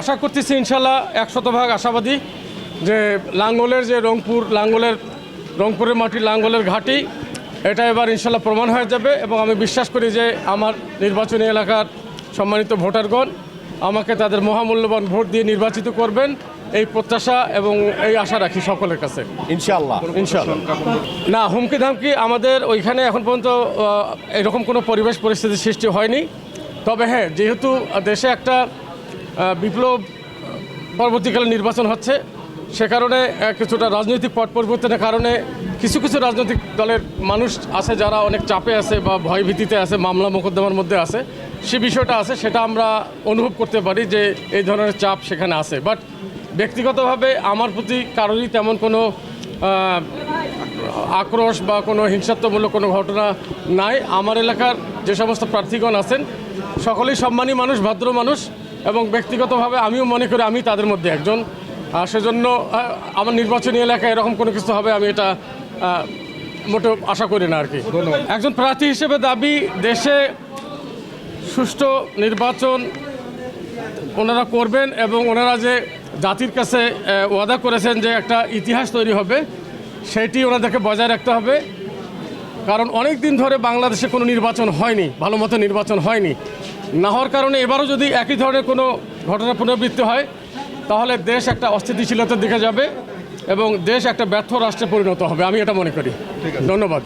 আশা করতেছি ইনশাল্লাহ এক শতভাগ আশাবাদী যে লাঙ্গলের যে রংপুর লাঙ্গলের রংপুরের মাটি লাঙ্গলের ঘাটি এটা এবার ইনশাল্লাহ প্রমাণ হয়ে যাবে এবং আমি বিশ্বাস করি যে আমার নির্বাচনী এলাকার সম্মানিত ভোটারগণ আমাকে তাদের মহামূল্যবান ভোট দিয়ে নির্বাচিত করবেন। এই প্রত্যাশা এবং এই আশা রাখি সকলের কাছে। ইনশাআল্লাহ। ইনশাল্লাহ না হুমকি ধামকি আমাদের ওইখানে এখন পর্যন্ত এরকম কোনো পরিবেশ পরিস্থিতি সৃষ্টি হয়নি। তবে হ্যাঁ যেহেতু দেশে একটা বিপ্লব পরবর্তীকালে নির্বাচন হচ্ছে। সে কারণে কিছুটা রাজনৈতিক পট পরিবর্তনের কারণে কিছু কিছু রাজনৈতিক দলের মানুষ আছে যারা অনেক চাপে আছে বা ভয়ভীতিতে আছে, মামলা মোকদ্দমার মধ্যে আছে। সে বিষয়টা আছে, সেটা আমরা অনুভব করতে পারি যে এই ধরনের চাপ সেখানে আছে। বাট ব্যক্তিগতভাবে আমার প্রতি কারোরই তেমন কোনো আক্রোশ বা কোনো হিংসাত্মমূলক কোনো ঘটনা নাই। আমার এলাকার যে সমস্ত প্রার্থীগণ আছেন, সকলেই সম্মানী মানুষ, ভদ্র মানুষ। এবং ব্যক্তিগতভাবে আমিও মনে করি আমি তাদের মধ্যে একজন। আর সেজন্য আমার নির্বাচনী এলাকায় এরকম কোনো কিছু হবে আমি এটা মোটেও আশা করি না আর কি। একজন প্রার্থী হিসেবে দাবি দেশে সুষ্ঠু নির্বাচন ওনারা করবেন এবং ওনারা যে জাতির কাছে ওয়াদা করেছেন যে একটা ইতিহাস তৈরি হবে সেটি ওনাদেরকে বজায় রাখতে হবে। কারণ অনেক দিন ধরে বাংলাদেশে কোনো নির্বাচন হয়নি ভালো মতো নির্বাচন হয়নি। না হওয়ার কারণে এবারও যদি একই ধরনের কোনো ঘটনা পুনরাবৃত্তি হয় তাহলে দেশ একটা অস্থিতিশীলতার দিকে যাবে এবং দেশ একটা ব্যর্থ রাষ্ট্রে পরিণত হবে। আমি এটা মনে করি। ধন্যবাদ।